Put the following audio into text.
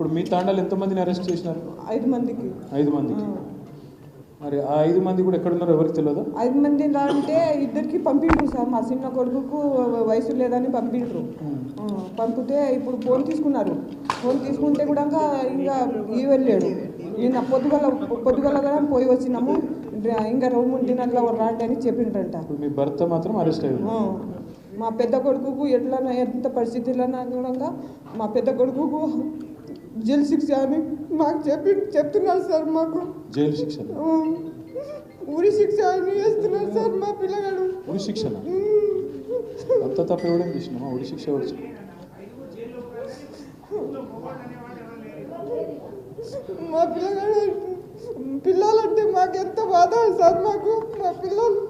ఇప్పుడు మీ తాండాలు ఎంతమందిని అరెస్ట్ చేసినారు? ఐదు మందికి. ఐదు మందికి. మరి ఆ ఐదు మంది కూడా ఎక్కడున్నారో ఎవరికి తెలియదా ఐదు మంది అంటే ఇద్దరికి పంపిండ్రు సార్. మా చిన్న కొడుకుకు వయసు లేదని పంపిండ్రు. పంపితే ఇప్పుడు ఫోన్ తీసుకున్నారు. ఫోన్ తీసుకుంటే కూడా ఇంకా ఈ వెళ్ళాడు. నిన్న పొద్దుగల పొద్దుగల కూడా పోయి వచ్చినాము. ఇంకా రెండు మూడు దినాల్లో రాండి అని చెప్పిండ్రంట. మీ భర్త మాత్రం అరెస్ట్ అయ్యారు మా పెద్ద కొడుకుకు ఎట్లా ఎంత పరిస్థితుల్లో కూడా మా పెద్ద కొడుకుకు జైలు శిక్ష అని మాకు చెప్పి చెప్తున్నారు సార్ మాకు. జైలు శిక్షణ ఆ, ఉరి శిక్ష అని వేస్తున్నారు సార్ మా పిల్లగాడు. ఉరి శిక్షణ అంత తప్ప ఎవడేం చేసినామా ఉరి శిక్ష చెప్పారు? మా పిల్లగాడు పిల్లలంటే మాకు ఎంత బాధ సార్ మాకు మా పిల్లలు.